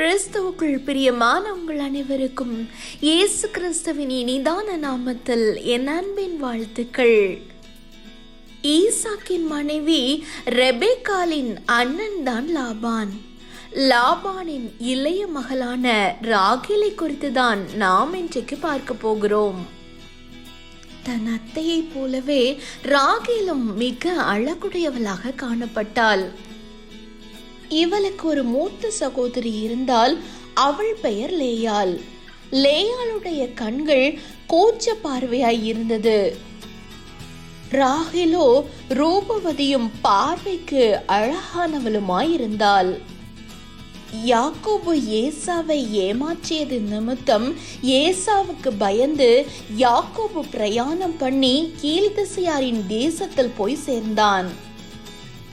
கிறிஸ்துவுக்குள் பிரியமான உங்கள் அனைவருக்கும் இயேசு கிறிஸ்துவின் இனிதான நாமத்தில் என் அன்பின் வாழ்த்துக்கள். ஈசாக்கின் மனைவி ரெபேக்காலின் அண்ணன் தான் லாபான். லாபானின் இளைய மகளான ராகிலை குறித்து தான் நாம் இன்றைக்கு பார்க்க போகிறோம். தன் அத்தையைப் போலவே ராகிலும் மிக அழகுடையவளாக காணப்பட்டாள். இவளுக்கு ஒரு மூத்த சகோதரி இருந்தால் அவள் பெயர் லேயாள். லேயாளுடைய கண்கள் கூச்ச பார்வையாய் இருந்தது. ராகிலோ ரூபவதியும் பார்வைக்கு அழகானவளுமாயிருந்தாள் யாக்கோபு ஏசாவை ஏமாற்றியது நிமித்தம் ஏசாவுக்கு பயந்து யாக்கோபு பிரயாணம் பண்ணி கீழ்திசையாரின் தேசத்தில் போய் சேர்ந்தான்.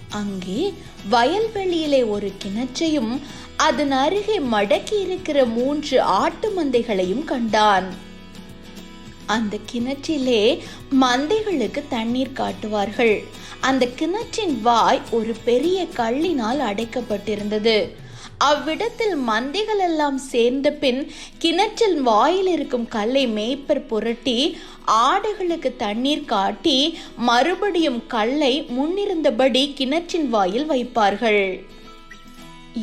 அங்கே வயல்வெளியிலே ஒரு கிணற்றையும் அதன் அருகே மடக்கி இருக்கிற மூன்று ஆட்டு மந்தைகளையும் கண்டான். அந்த கிணற்றிலே மந்தைகளுக்கு தண்ணீர் காட்டுவார்கள். அந்த கிணற்றின் வாய் ஒரு பெரிய கல்லினால் அடைக்கப்பட்டிருந்தது. அவ்விடத்தில் மந்தைகள் எல்லாம் சேர்ந்த பின் கிணற்றில் வாயில் இருக்கும் கல்லை மேய்ப்பர் புரட்டி ஆடுகளுக்கு தண்ணீர் காட்டி மறுபடியும் கல்லை முன்னிருந்தபடி கிணற்றின் வாயில் வைப்பார்கள்.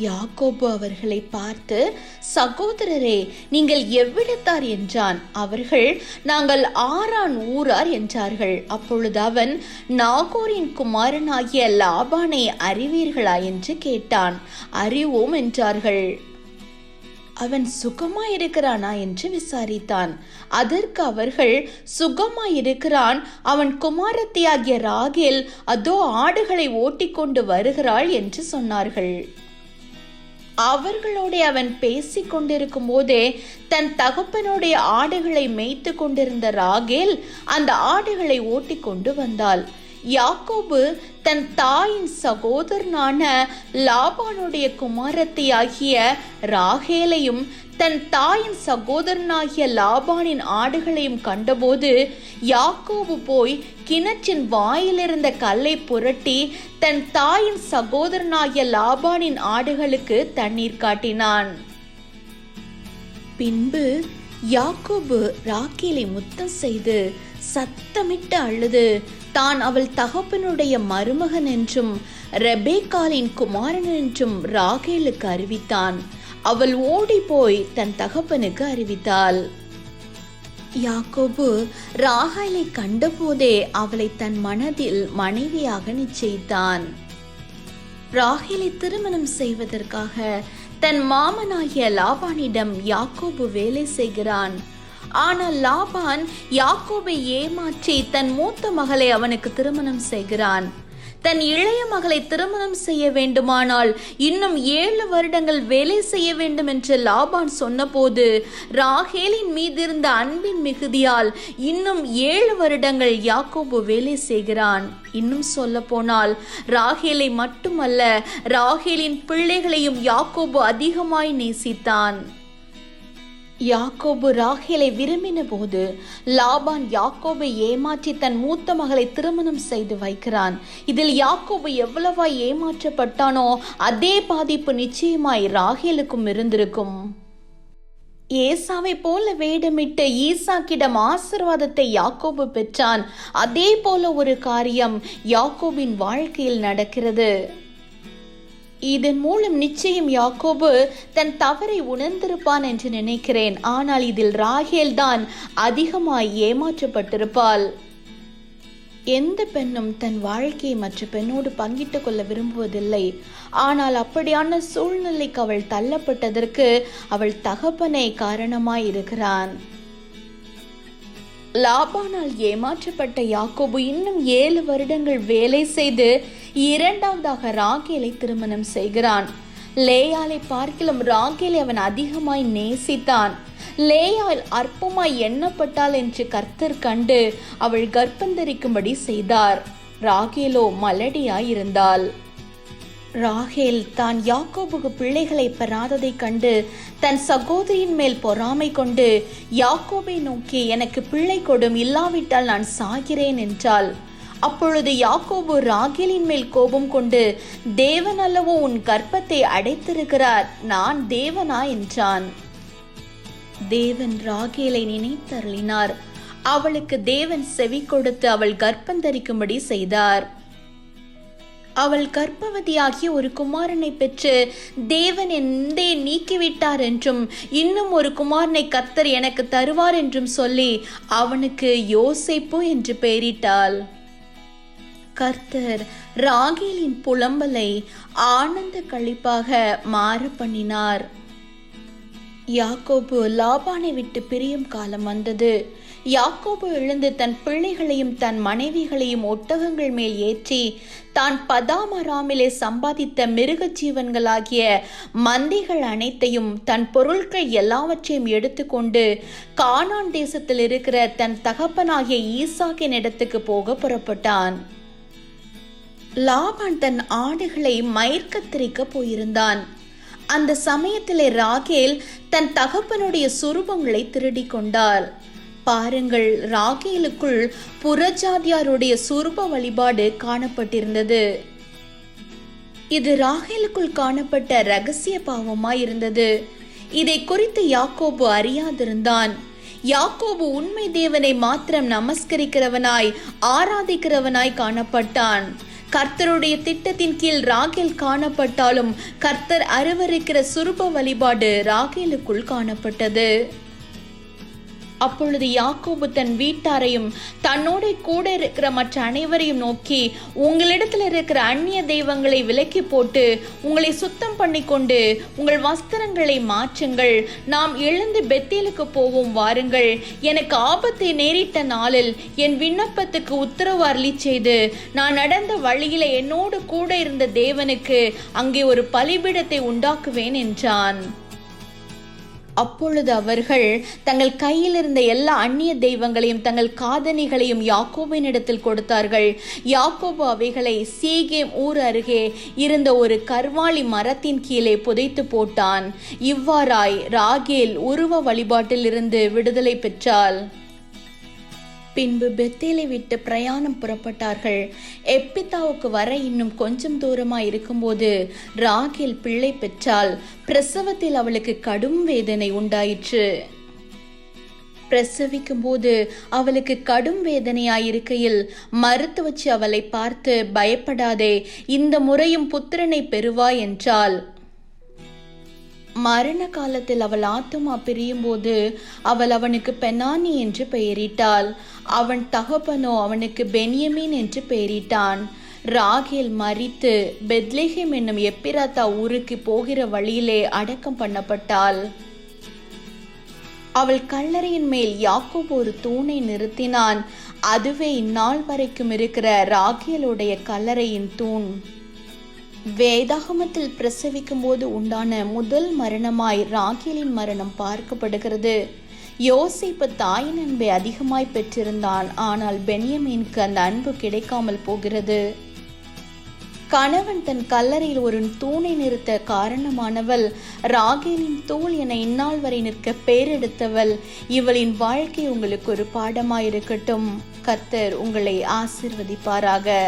யாக்கோபு அவர்களை பார்த்து சகோதரரே நீங்கள் எவ்விடத்தார் என்றான். அவர்கள் நாங்கள் ஆறான் ஊரார் என்றார்கள். அப்பொழுது அவன் நாகோரின் குமாரனாகிய லாபானை அறிவீர்களா? என்று கேட்டான். அறிவோம் என்றார்கள். அவன் சுகமாயிருக்கிறானா? என்று விசாரித்தான். அதற்கு அவர்கள் சுகமாயிருக்கிறான். அவன் குமாரத்தியாகிய ராகில் அதோ ஆடுகளை ஓட்டிக்கொண்டு வருகிறாள் என்று சொன்னார்கள். அவர்களோடு அவன் பேசிக் கொண்டிருக்கும் போதே தன் தகப்பனுடைய ஆடுகளை மேய்த்து கொண்டிருந்த ராகேல் அந்த ஆடுகளை ஓட்டி கொண்டு வந்தாள். யாக்கோபு தன் தாயின் சகோதரனான லாபானுடைய குமாரத்தியாகிய ராகேலையும் தன் தாயின் சகோதரனாகிய லாபானின் ஆடுகளையும் கண்டபோது யாக்கோபு போய் கிணற்றின் வாயிலிருந்த கல்லை புரட்டி தன் தாயின் சகோதரனாகிய லாபானின் ஆடுகளுக்கு தண்ணீர் காட்டினான். பின்பு யாக்கோபு ராக்கேலை முத்தம் செய்து சத்தமிட்டு அழுது தான் அவள் தகப்பனுடைய மருமகன் என்றும் ரெபேக்காலின் குமாரன் என்றும் ராகேலுக்கு அறிவித்தான். அவள் ஓடி போய் தன் தகப்பனுக்கு அறிவித்தாள். யாக்கோபு ராகாலை கண்டபோதே அவளை தன் மனதில் மனைவியாக நிச்சயித்தான். ராகேலை திருமணம் செய்வதற்காக தன் மாமனாகிய லாபானிடம் யாக்கோபு வேலை செய்கிறான். ஆனால் லாபான் யாக்கோபை ஏமாற்றி தன் மூத்த மகளை அவனுக்கு திருமணம் செய்கிறான். தன் இளைய மகளை திருமணம் செய்ய வேண்டுமானால் இன்னும் ஏழு வருடங்கள் வேலை செய்ய வேண்டும் என்று லாபான் சொன்னபோது ராகேலின் மீதிருந்த அன்பின் மிகுதியால் இன்னும் ஏழு வருடங்கள் யாக்கோபு வேலை செய்கிறான். இன்னும் சொல்ல போனால் ராகேலை மட்டுமல்ல ராகேலின் பிள்ளைகளையும் யாக்கோபு அதிகமாய் நேசித்தான். யாக்கோபு ராகேலை விரும்பின போது லாபான் யாக்கோபை ஏமாற்றி தன் மூத்த மகளை திருமணம் செய்து வைக்கிறான். இதில் யாக்கோபு எவ்வளவா ஏமாற்றப்பட்டானோ அதே பாதிப்பு நிச்சயமாய் ராகேலுக்கும் இருந்திருக்கும். ஏசாவை போல வேடமிட்டு ஈசாக்கிடம் ஆசிர்வாதத்தை யாக்கோபு பெற்றான். அதே போல ஒரு காரியம் யாக்கோபின் வாழ்க்கையில் நடக்கிறது. இதன் மூலம் நிச்சயம் யாக்கோபு தன் தவறை உணர்ந்திருப்பான் என்று நினைக்கிறேன். ஆனால் இதில் ராகேல் தான் அதிகமாய் ஏமாற்றப்பட்டிருப்பாள். எந்த பெண்ணும் தன் வாழ்க்கையை மற்ற பெண்ணோடு பங்கிட்டு கொள்ள விரும்புவதில்லை. ஆனால் அப்படியான சூழ்நிலைக்கு அவள் தள்ளப்பட்டதற்கு அவள் தகப்பனை காரணமாய் இருக்கிறான். லாபானால் ஏமாற்றப்பட்ட யாக்கோபு இன்னும் ஏழு வருடங்கள் வேலை செய்து இரண்டாவதாக ராகேலை திருமணம் செய்கிறான். லேயாலை பார்க்கிலும் ராகேலை அவன் அதிகமாய் நேசித்தான். லேயால் அற்பமாய் எண்ணப்பட்டாள் என்று கர்த்தர் கண்டு அவள் கர்ப்பந்தரிக்கும்படி செய்தார். ராகேலோ மலடியாயிருந்தாள். ராகேல் தான் யாக்கோபுக்கு பிள்ளைகளை பெறாததைக் கண்டு தன் சகோதரியின் மேல் பொறாமை கொண்டு யாக்கோபை நோக்கி எனக்கு பிள்ளை கொடும் இல்லாவிட்டால் நான் சாகிறேன் என்றாள். அப்பொழுது யாக்கோபு ராகேலின் மேல் கோபம் கொண்டு தேவன் அல்லவோ உன் கர்ப்பத்தை அடைத்திருக்கிறார் நான் தேவனா? என்றான். தேவன் ராகேலை நினைத்தருளினார். அவளுக்கு தேவன் செவி கொடுத்து அவள் கர்ப்பந்தரிக்கும்படி செய்தார். அவள் கர்ப்பவதியாகி ஒரு குமாரனை பெற்று தேவன் எந்தே நீக்கிவிட்டார் என்றும் இன்னும் ஒரு குமாரனை கத்தர் எனக்கு தருவார் என்றும் சொல்லி அவனுக்கு யோசிப்பு என்று பெயரிட்டாள். கர்த்தர் ராகேலின் புலம்பலை ஆனந்த கழிப்பாக மாற பண்ணினார். யாக்கோபு லாபானை விட்டு பிரியும் காலம் வந்தது. யாக்கோபு எழுந்து தன் பிள்ளைகளையும் தன் மனைவிகளையும் ஒட்டகங்கள் மேல் ஏற்றி தான் பதாமராமிலே சம்பாதித்த மிருக ஜீவன்களாகிய மந்தைகள் அனைத்தையும் தன் பொருட்கள் எல்லாவற்றையும் எடுத்துக்கொண்டு கானான் தேசத்தில் இருக்கிற தன் தகப்பனாகிய ஈசாக்கின் இடத்துக்கு போக புறப்பட்டான். லாபான் தன் ஆடுகளை மயர்க்கத்திரிக்க போயிருந்தான். அந்த சமயத்திலே ராகேல் தன் தகப்பனுடைய சுரூபங்களை திருடிக் கொண்டாள். பாருங்கள் ராகேலுக்குள் புறஜாதியாருடைய சுரூப வழிபாடு காணப்பட்டிருந்தது. இது ராகேலுக்குள் காணப்பட்ட ரகசிய பாவமாய் இருந்தது இதை குறித்து யாக்கோபு அறியாதிருந்தான். யாக்கோபு உண்மை தேவனை மாத்திரம் நமஸ்கரிக்கிறவனாய் ஆராதிக்கிறவனாய் காணப்பட்டான். கர்த்தருடைய திட்டத்தின் கீழ் ராகேல் காணப்பட்டாலும் கர்த்தர் அருவருக்கிற சுரூப வழிபாடு ராகேலுக்குள் காணப்பட்டது. அப்பொழுது யாக்கோபு தன் வீட்டாரையும் தன்னோட கூட இருக்கிற மற்ற அனைவரையும் நோக்கி உங்களிடத்தில் இருக்கிற அந்நிய தெய்வங்களை விலக்கி போட்டு உங்களை சுத்தம் பண்ணி கொண்டு உங்கள் வஸ்திரங்களை மாற்றுங்கள். நாம் எழுந்து பெத்தேலுக்கு போவோம் வாருங்கள். எனக்கு ஆபத்தை நேரிட்ட நாளில் என் விண்ணப்பத்துக்கு உத்தரவு அருளி செய்து நான் நடந்த வழியில என்னோடு கூட இருந்த தேவனுக்கு அங்கே ஒரு பலிபீடத்தை உண்டாக்குவேன் என்றான். அப்பொழுது அவர்கள் தங்கள் கையில் இருந்த எல்லா அந்நிய தெய்வங்களையும் தங்கள் காதணிகளையும் யாக்கோபினிடத்தில் கொடுத்தார்கள். யாக்கோபு அவைகளை சீகேம் ஊர் அருகே இருந்த ஒரு கர்வாலி மரத்தின் கீழே புதைத்து போட்டான். இவ்வாறாய் ராகேல் உருவ வழிபாட்டிலிருந்து விடுதலை பெற்றாள். பின்பு பெத்தேலை விட்டு பிரயாணம் புறப்பட்டார்கள். எப்பித்தாவுக்கு வர இன்னும் கொஞ்சம் தூரமாக இருக்கும்போது ராகேல் பிள்ளை பெற்றால் பிரசவத்தில் அவளுக்கு கடும் வேதனை உண்டாயிற்று. பிரசவிக்கும் போது அவளுக்கு கடும் வேதனையாயிருக்கையில் மருத்துவச்சி அவளை பார்த்து பயப்படாதே இந்த முறையும் புத்திரனை பெறுவாய் என்றாள். மரண காலத்தில் அவள் ஆத்துமா பிரியும் போது அவள் அவனுக்கு பெனானி என்று பெயரிட்டாள். அவன் தகப்பனோ அவனுக்கு பென்யமீன் என்று பெயரிட்டான். ராகேல் மறித்து பெத்லேஹிம் என்னும் எப்பிராத்தா ஊருக்கு போகிற வழியிலே அடக்கம் பண்ணப்பட்டாள். அவள் கல்லறையின் மேல் யாக்கோப் ஒரு தூணை நிறுத்தினான். அதுவே இந்நாள் வரைக்கும் இருக்கிற ராகேலுடைய கல்லறையின் தூண். வேதாகமத்தில் பிரசவிக்கும் போது உண்டான முதல் மரணமாய் ராகேலின் மரணம் பார்க்கப்படுகிறது. யோசிப்பு தாயின் அன்பை அதிகமாய் பெற்றிருந்தான். ஆனால் பெனியமீனுக்கு அந்த அன்பு கிடைக்காமல் போகிறது. கணவன் தன் கல்லறையில் ஒரு தூணை நிறுத்த காரணமானவள் ராகேலின் தூள் என இந்நாள் வரை நிற்க பேரெடுத்தவள் இவளின் வாழ்க்கை உங்களுக்கு ஒரு பாடமாயிருக்கட்டும். கர்த்தர் உங்களை ஆசிர்வதிப்பாராக.